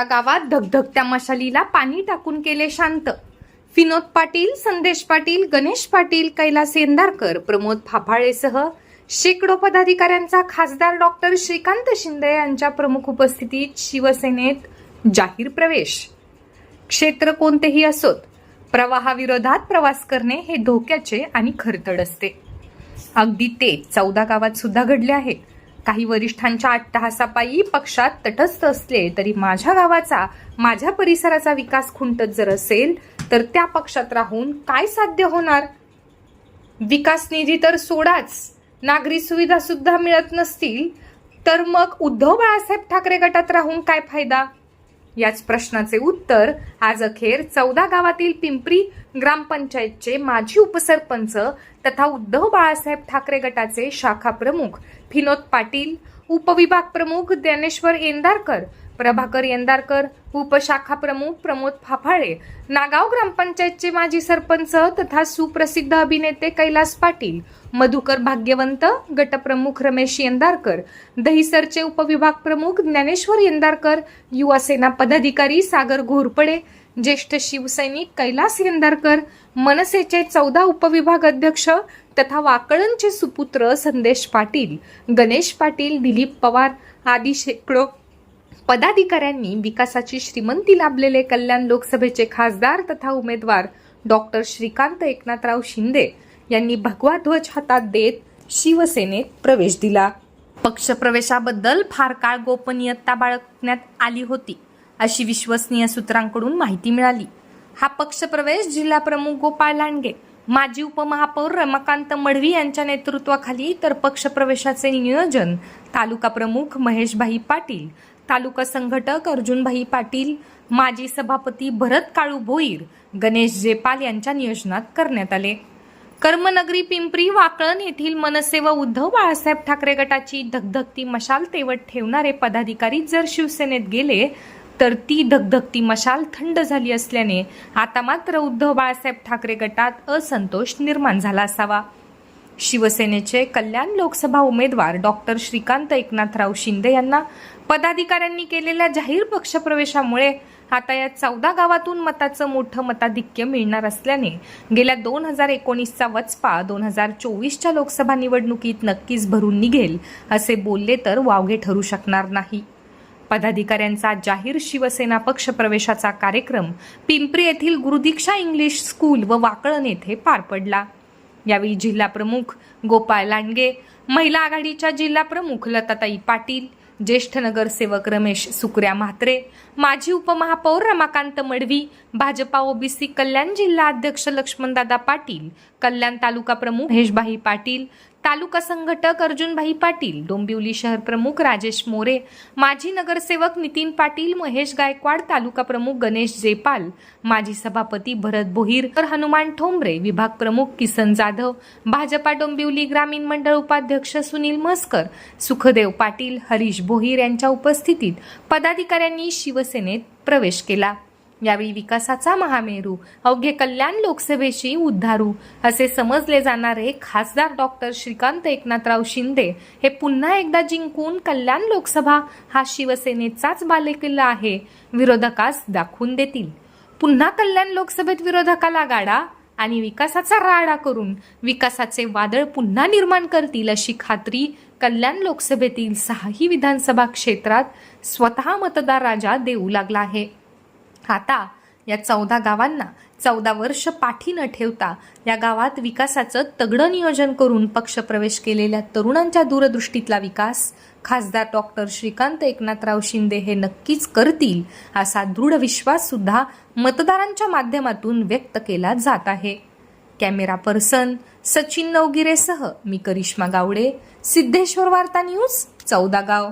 चौदा गावात धगधगत्या मशालीला पाणी टाकून केले शांत. विनोद पाटील संदेश पाटील गणेश पाटील कैलास येंदारकर प्रमोद फाफाळेसह शेकडो पदाधिकाऱ्यांचा खासदार डॉक्टर श्रीकांत शिंदे यांच्या प्रमुख उपस्थितीत शिवसेनेत जाहीर प्रवेश. क्षेत्र कोणतेही असोत प्रवाहाविरोधात प्रवास करणे हे धोक्याचे आणि खरतड असते. अगदी ते चौदा गावात सुद्धा घडले आहे काही वरिष्ठांच्या अट्टहासापायी पक्षात तटस्थ असले तरी माझ्या गावाचा माझ्या परिसराचा विकास खुंटत जर असेल तर त्या पक्षात राहून काय साध्य होणार? विकास निधी तर सोडाच. नागरी सुविधा सुद्धा मिळत नसतील तर मग उद्धव बाळासाहेब ठाकरे गटात राहून काय फायदा? याच प्रश्नाचे उत्तर आज अखेर चौदा गावातील पिंपरी ग्रामपंचायतचे माजी उपसरपंच तथा उद्धव बाळासाहेब ठाकरे गटाचे शाखा प्रमुख फिनोद पाटील उपविभाग प्रमुख ज्ञानेश्वर येंदारकर प्रभाकर येंदारकर उपशाखा प्रमुख प्रमोद फाफाळे नागाव ग्रामपंचायतचे माजी सरपंच तथा सुप्रसिद्ध अभिनेते कैलास पाटील मधुकर भाग्यवंत गटप्रमुख रमेश येंदारकर दहिसरचे उपविभाग प्रमुख ज्ञानेश्वर येंदारकर युवा सेना पदाधिकारी सागर घोरपडे ज्येष्ठ शिवसैनिक कैलास येंदारकर मनसेचे चौदा उपविभाग अध्यक्ष तथा वाकळणचे सुपुत्र संदेश पाटील गणेश पाटील दिलीप पवार आदी शेकडो पदाधिकाऱ्यांनी विकासाची श्रीमंती लाभलेले कल्याण लोकसभेचे खासदार तथा उमेदवार डॉक्टर श्रीकांत एकनाथराव शिंदे यांनी भगवा ध्वज हातात देत शिवसेनेत प्रवेश दिला. पक्षप्रवेशाबद्दल फार काळ गोपनीयता बाळगण्यात आली होती अशी विश्वसनीय सूत्रांकडून माहिती मिळाली. हा पक्षप्रवेश जिल्हा प्रमुख गोपाळ लांडगे माजी उपमहापौर रमाकांत मढवी यांच्या नेतृत्वाखाली तर पक्षप्रवेशाचे नियोजन तालुका प्रमुख महेशभाई पाटील तालुका संघटक अर्जुनभाई पाटील माजी सभापती भरत काळू भोईर गणेश जेपाल यांच्या नियोजनात करण्यात आले. कर्मनगरी पिंपरी वाकळण येथील मनसे व उद्धव बाळासाहेब ठाकरे गटाची धगधगती मशाल तेवत ठेवणारे पदाधिकारी जर शिवसेनेत गेले तर ती धगधगती मशाल थंड झाली असल्याने आता मात्र उद्धव बाळासाहेब ठाकरे गटात असंतोष निर्माण झाला असावा. शिवसेनेचे कल्याण लोकसभा उमेदवार डॉक्टर श्रीकांत एकनाथराव शिंदे यांना पदाधिकाऱ्यांनी केलेल्या जाहीर पक्षप्रवेशामुळे आता या चौदा गावातून मताचं मोठं मताधिक्य मिळणार असल्याने गेल्या दोन हजार एकोणीसचा वचपा दोन हजार चोवीसच्या लोकसभा निवडणुकीत नक्कीच भरून निघेल असे बोलले तर वावगे ठरू शकणार नाही. पदाधिकाऱ्यांचा जाहीर शिवसेना पक्ष प्रवेशाचा कार्यक्रम पिंपरी येथील गुरुदीक्षा इंग्लिश स्कूल व वाकळण येथे पार पडला. यावेळी जिल्हा प्रमुख गोपाळ लांडगे महिला आघाडीच्या जिल्हा प्रमुख लताताई पाटील ज्येष्ठ नगरसेवक रमेश सुकऱ्या म्हात्रे माजी उपमहापौर रमाकांत मडवी भाजपा ओबीसी कल्याण जिल्हा अध्यक्ष लक्ष्मणदादा पाटील कल्याण तालुका प्रमुख महेशबाई पाटील तालुका संघटक अर्जुनभाई पाटील डोंबिवली शहर प्रमुख राजेश मोरे माजी नगरसेवक नितीन पाटील महेश गायकवाड तालुका प्रमुख गणेश जेपाल माजी सभापती भरत भोईर तर हनुमान ठोंबरे विभाग प्रमुख किसन जाधव भाजपा डोंबिवली ग्रामीण मंडळ उपाध्यक्ष सुनील मस्कर सुखदेव पाटील हरीश भोईर यांच्या उपस्थितीत पदाधिकाऱ्यांनी शिवसेनेत प्रवेश केला. यावेळी विकासाचा महामेरू अवघे कल्याण लोकसभेशी उद्धारू असे समजले जाणारे खासदार डॉक्टर श्रीकांत एकनाथराव शिंदे हे पुन्हा एकदा जिंकून कल्याण लोकसभा हा शिवसेनेचाच बालेकिल्ला आहे विरोधकास दाखवून देतील. पुन्हा कल्याण लोकसभेत विरोधकाला गाडा आणि विकासाचा राडा करून विकासाचे वादळ पुन्हा निर्माण करतील अशी खात्री कल्याण लोकसभेतील सहाही विधानसभा क्षेत्रात स्वतः मतदार राजा देऊ लागला आहे. आता या चौदा गावांना चौदा वर्ष पाठी न ठेवता या गावात विकासाचं तगडं नियोजन करून पक्षप्रवेश केलेल्या तरुणांच्या दूरदृष्टीतला विकास खासदार डॉक्टर श्रीकांत एकनाथराव शिंदे हे नक्कीच करतील असा दृढ विश्वास सुद्धा मतदारांच्या माध्यमातून व्यक्त केला जात आहे. कॅमेरा पर्सन सचिन नवगिरेसह मी करिश्मा गावडे सिद्धेश्वर वार्ता न्यूज चौदा गाव.